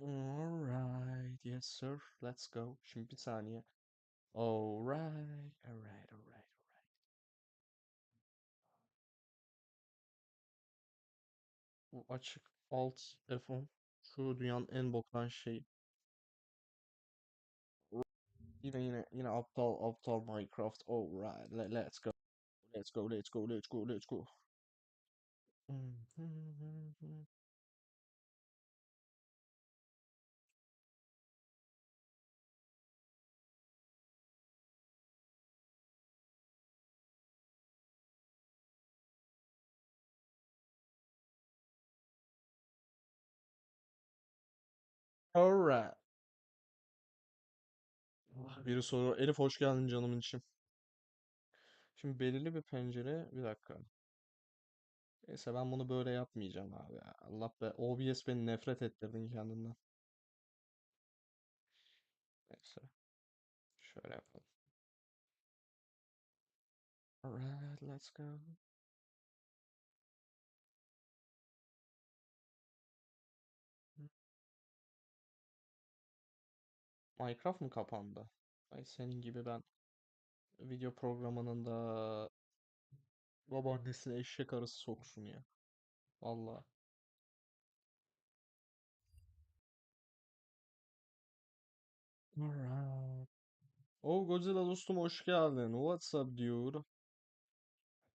Alright, yes sir, let's go. Şimdi. Alright, alright, alright, alright. Bu açık alt F10. Şu dünyanın en boktan şeyi. Yine yine yine aptal aptal Minecraft. Alright, let, let's go. Let's go, let's go, let's go, let's go. Alright. Biri soruyor. Elif hoş geldin canımın içim. Şimdi belirli bir pencere. Bir dakika. Neyse ben bunu böyle yapmayacağım abi ya. Allah be. OBS beni nefret ettirdin kendinden. Neyse. Şöyle yapalım. Alright, let's go. Minecraft mı kapandı? Ay senin gibi ben video programının da babaannesine eşek arısı soksun ya. Vallahi. Alright. Oh Godzilla dostum hoş geldin. What's up dude?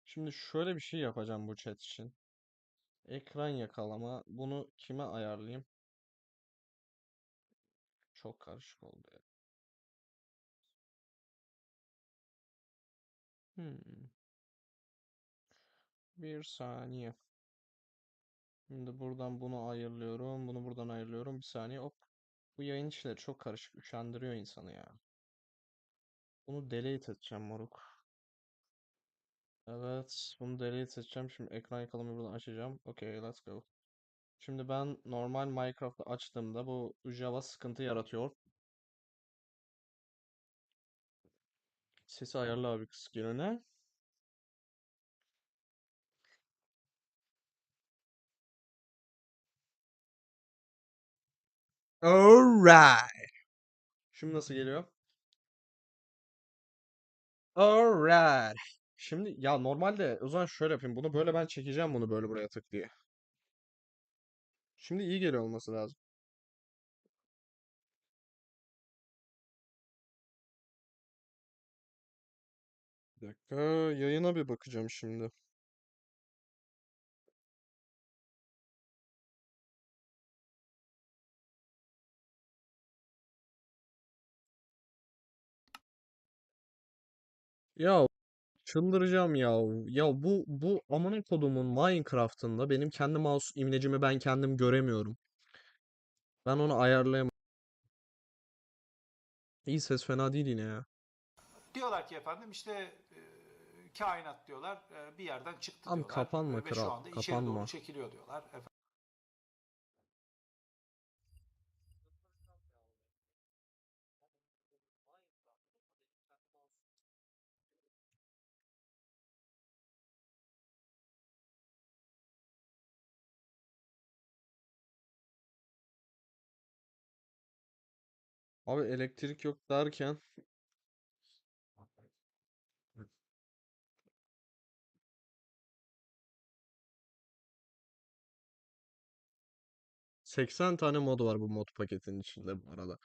Şimdi şöyle bir şey yapacağım bu chat için. Ekran yakalama. Bunu kime ayarlayayım? Çok karışık oldu ya. Hmm. Bir saniye. Şimdi buradan bunu ayırlıyorum. Bunu buradan ayırlıyorum. Bir saniye. Hop. Bu yayın işleri çok karışık. Üşendiriyor insanı ya. Bunu delete edeceğim moruk. Evet. Bunu delete edeceğim. Şimdi ekran yakalamayı buradan açacağım. Okay, let's go. Şimdi ben normal Minecraft'ı açtığımda bu Java sıkıntı yaratıyor. Sesi ayarla abi kısık. Alright. Şimdi nasıl geliyor? Alright. Şimdi ya normalde o zaman şöyle yapayım. Bunu böyle ben çekeceğim bunu böyle buraya tık diye. Şimdi iyi geliyor olması lazım. Bir dakika yayına bir bakacağım şimdi. Ya çıldıracağım ya. Ya bu bu amına kodumun Minecraft'ında benim kendi mouse imlecimi ben kendim göremiyorum. Ben onu ayarlayamam. İyi ses fena değil yine ya. Diyorlar ki efendim işte e, kainat diyorlar e, bir yerden çıktı Abi diyorlar. kapanma ve kral, şu anda içeri kapanma. doğru çekiliyor diyorlar. Efendim, Abi elektrik yok derken 80 tane mod var bu mod paketin içinde bu arada.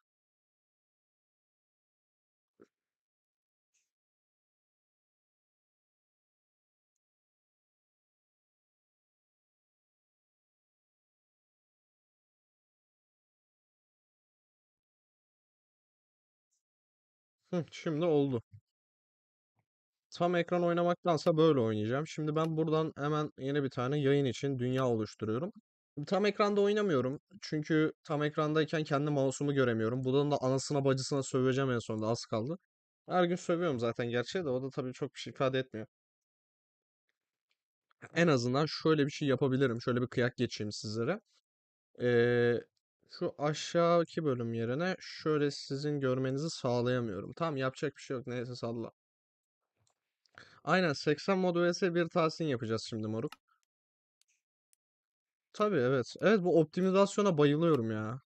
Şimdi oldu. Tam ekran oynamaktansa böyle oynayacağım. Şimdi ben buradan hemen yeni bir tane yayın için dünya oluşturuyorum. Tam ekranda oynamıyorum. Çünkü tam ekrandayken kendi mouse'umu göremiyorum. Bunun da anasına bacısına söveceğim en sonunda az kaldı. Her gün sövüyorum zaten gerçi de o da tabii çok bir şey ifade etmiyor. En azından şöyle bir şey yapabilirim. Şöyle bir kıyak geçeyim sizlere. Ee, şu aşağıki bölüm yerine şöyle sizin görmenizi sağlayamıyorum. Tamam yapacak bir şey yok. Neyse salla. Aynen 80 mod vs bir Tahsin yapacağız şimdi moruk. Tabii evet. Evet bu optimizasyona bayılıyorum ya.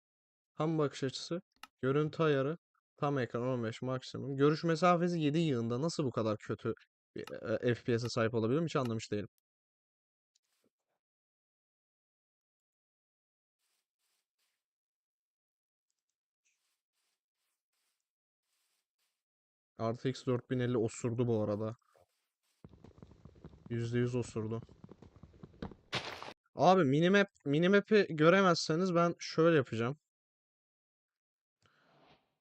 Tam bakış açısı. Görüntü ayarı. Tam ekran 15 maksimum. Görüş mesafesi 7 yığında nasıl bu kadar kötü bir e, FPS'e sahip olabilirim hiç anlamış değilim. RTX 4050 osurdu bu arada. %100 osurdu. Abi minimap minimap'i göremezseniz ben şöyle yapacağım.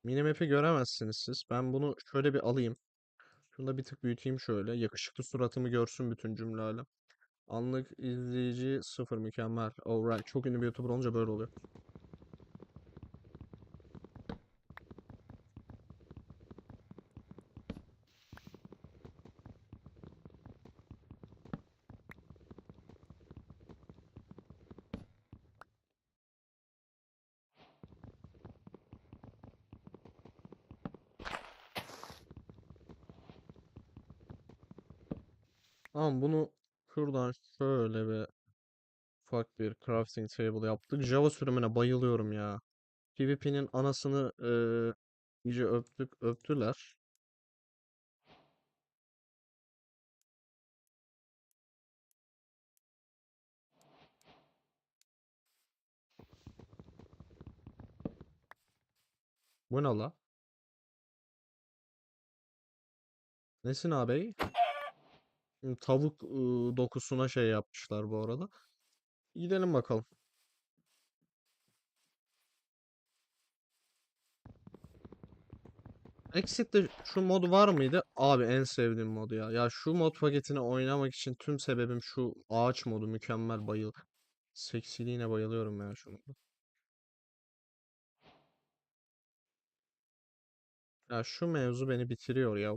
Minimap'i göremezsiniz siz. Ben bunu şöyle bir alayım. Şunu da bir tık büyüteyim şöyle. Yakışıklı suratımı görsün bütün cümle alem. Anlık izleyici sıfır mükemmel. Alright. Çok ünlü bir YouTuber olunca böyle oluyor. Tamam bunu şuradan şöyle bir ufak bir crafting table yaptık. Java sürümüne bayılıyorum ya. PvP'nin anasını eee, iyice öptük öptüler. Bu ne la? Nesin ağabey? Tavuk ıı, dokusuna şey yapmışlar bu arada. Gidelim bakalım. Exit'te şu mod var mıydı? Abi en sevdiğim mod ya. Ya şu mod paketini oynamak için tüm sebebim şu ağaç modu mükemmel bayıl. Seksiliğine bayılıyorum ya şu modu. Ya şu mevzu beni bitiriyor ya.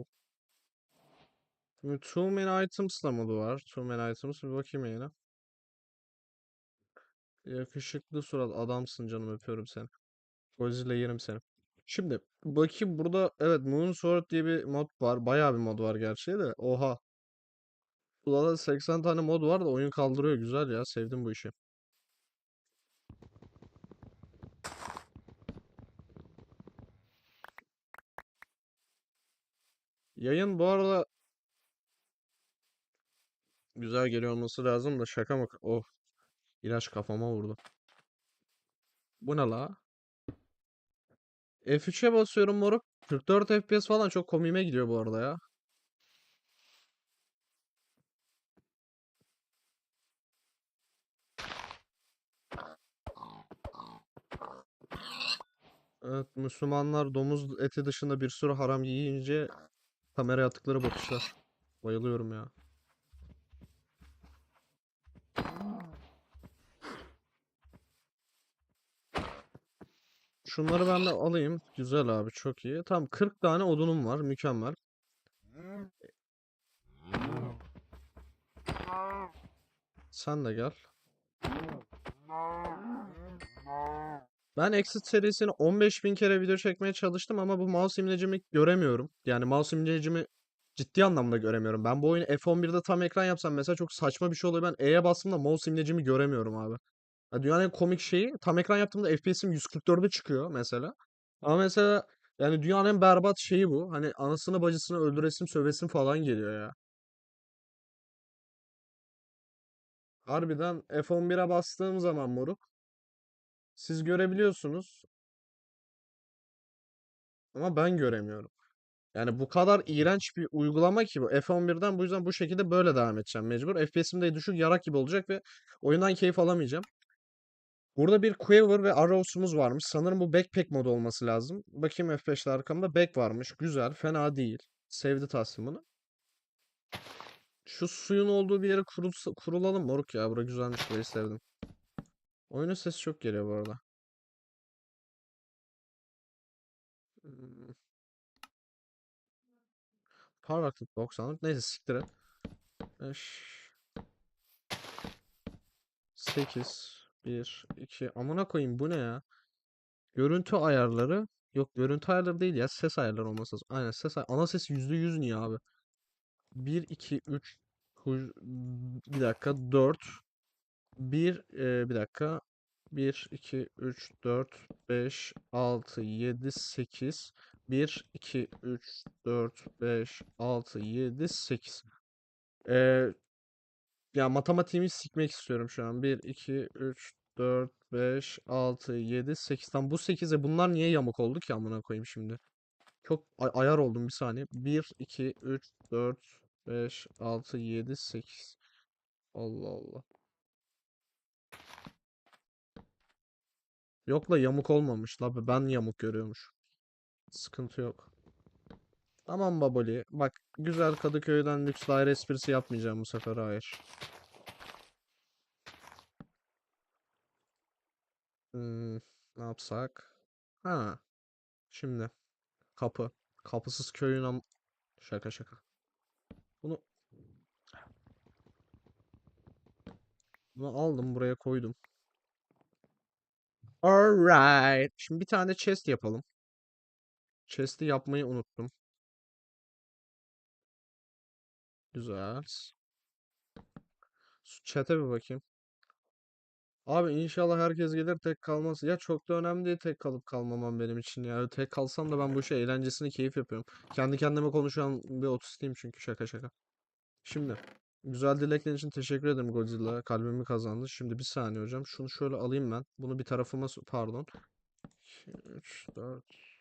Şimdi Too Many Items da modu var. Too Many Items bir bakayım yine. Yakışıklı surat adamsın canım öpüyorum seni. Godzilla yerim seni. Şimdi bakayım burada evet Moonsword diye bir mod var. Bayağı bir mod var gerçi de. Oha. Burada da 80 tane mod var da oyun kaldırıyor. Güzel ya. Sevdim bu işi. Yayın bu arada güzel geliyor olması lazım da şaka mı? Oh. ilaç kafama vurdu. Bu ne la? F3'e basıyorum moruk. 44 FPS falan çok komiğime gidiyor bu arada ya. Evet, Müslümanlar domuz eti dışında bir sürü haram yiyince kameraya attıkları bakışlar. Bayılıyorum ya. Şunları ben de alayım. Güzel abi, çok iyi. Tamam, 40 tane odunum var. Mükemmel. Sen de gel. Ben Exit serisini 15.000 kere video çekmeye çalıştım ama bu mouse imlecimi göremiyorum. Yani mouse imlecimi ciddi anlamda göremiyorum. Ben bu oyunu F11'de tam ekran yapsam mesela çok saçma bir şey oluyor. Ben E'ye bastığımda mouse imlecimi göremiyorum abi. Ya dünyanın en komik şeyi tam ekran yaptığımda FPS'im 144'e çıkıyor mesela. Ama mesela yani dünyanın en berbat şeyi bu. Hani anasını bacısını öldüresim sövesim falan geliyor ya. Harbiden F11'e bastığım zaman moruk siz görebiliyorsunuz ama ben göremiyorum. Yani bu kadar iğrenç bir uygulama ki bu. F11'den bu yüzden bu şekilde böyle devam edeceğim mecbur. FPS'im de düşük yarak gibi olacak ve oyundan keyif alamayacağım. Burada bir Quiver ve Arrows'umuz varmış. Sanırım bu backpack modu olması lazım. Bakayım F5'te arkamda back varmış. Güzel, fena değil. Sevdi tasımını. Şu suyun olduğu bir yere kurulsa, kurulalım moruk ya. Bura güzelmiş. Burayı sevdim. Oyunun sesi çok geliyor bu arada. Parlaklık 90. Neyse siktir et. 5 8 1 2 Amına koyayım bu ne ya? Görüntü ayarları. Yok görüntü ayarları değil ya. Ses ayarları olması lazım. Aynen ses ay Ana ses %100 niye abi? 1 2 3 bir dakika 4 1 e, bir dakika 1, 2, 3, 4, 5, 6, 7, 8. 1, 2, 3, 4, 5, 6, 7, 8. Ee, ya matematiğimi sikmek istiyorum şu an. 1, 2, 3, 4, 5, 6, 7, 8. Tam bu 8'e bunlar niye yamuk oldu ki amına koyayım şimdi? Çok ay- ayar oldum bir saniye. 1, 2, 3, 4, 5, 6, 7, 8. Allah Allah. Yok la yamuk olmamış la ben yamuk görüyormuş. Sıkıntı yok. Tamam baboli. Bak güzel Kadıköy'den lüks daire esprisi yapmayacağım bu sefer hayır. Hmm, ne yapsak? Ha. Şimdi kapı. Kapısız köyün am şaka şaka. Bunu bunu aldım buraya koydum. Alright. Şimdi bir tane chest yapalım. Chest'i yapmayı unuttum. Güzel. Chat'e bir bakayım. Abi inşallah herkes gelir tek kalmaz. Ya çok da önemli değil tek kalıp kalmamam benim için ya. Tek kalsam da ben bu işe eğlencesini keyif yapıyorum. Kendi kendime konuşan bir otistiyim çünkü şaka şaka. Şimdi güzel dileklerin için teşekkür ederim Godzilla. Kalbimi kazandı. Şimdi bir saniye hocam. Şunu şöyle alayım ben. Bunu bir tarafıma pardon. 2 3 4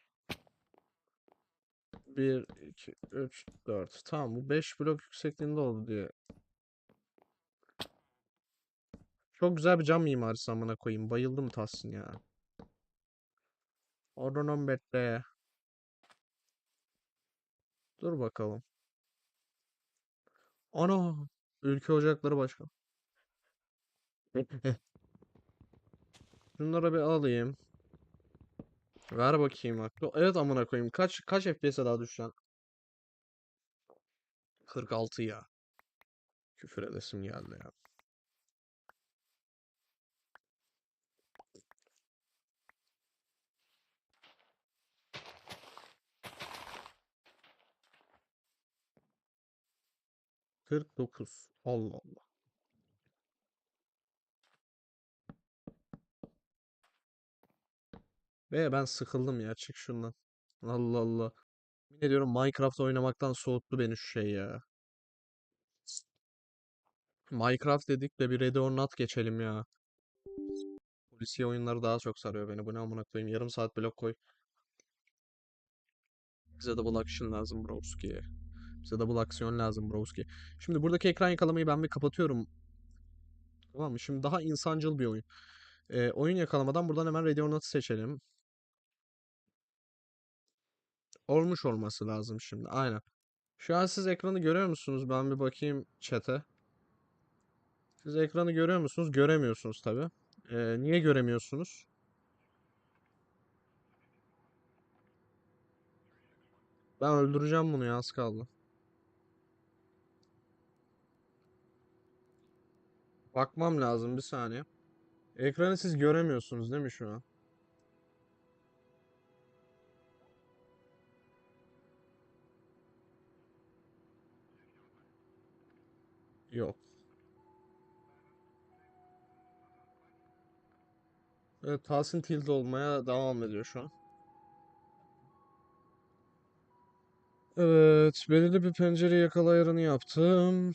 1 2 3 4. Tamam bu 5 blok yüksekliğinde oldu diye. Çok güzel bir cam mimarisi amına koyayım. Bayıldım Tahsin ya. Oradan. Dur bakalım. Ana. Ülke Ocakları Başkanı. Şunları bir alayım. Ver bakayım aklı. Evet amına koyayım. Kaç kaç FPS'e daha düşeceksin? 46 ya. Küfür edesim geldi ya. Kırk dokuz. Allah Allah. Ve ben sıkıldım ya. Çık şundan. Allah Allah. Yemin ediyorum Minecraft oynamaktan soğuttu beni şu şey ya. Minecraft dedik de bir Ready or Not geçelim ya. Polisiye oyunları daha çok sarıyor beni. Bu ne amına koyayım? Yarım saat blok koy. Bize double action lazım broski. Bize double aksiyon lazım broski. Şimdi buradaki ekran yakalamayı ben bir kapatıyorum. Tamam mı? Şimdi daha insancıl bir oyun. Ee, oyun yakalamadan buradan hemen Ready or Not'ı seçelim. Olmuş olması lazım şimdi. Aynen. Şu an siz ekranı görüyor musunuz? Ben bir bakayım chat'e. Siz ekranı görüyor musunuz? Göremiyorsunuz tabii. Ee, niye göremiyorsunuz? Ben öldüreceğim bunu ya az kaldı. Bakmam lazım bir saniye. Ekranı siz göremiyorsunuz değil mi şu an? Yok. Evet, Tahsin tilt olmaya devam ediyor şu an. Evet, belirli bir pencere yakala ayarını yaptım.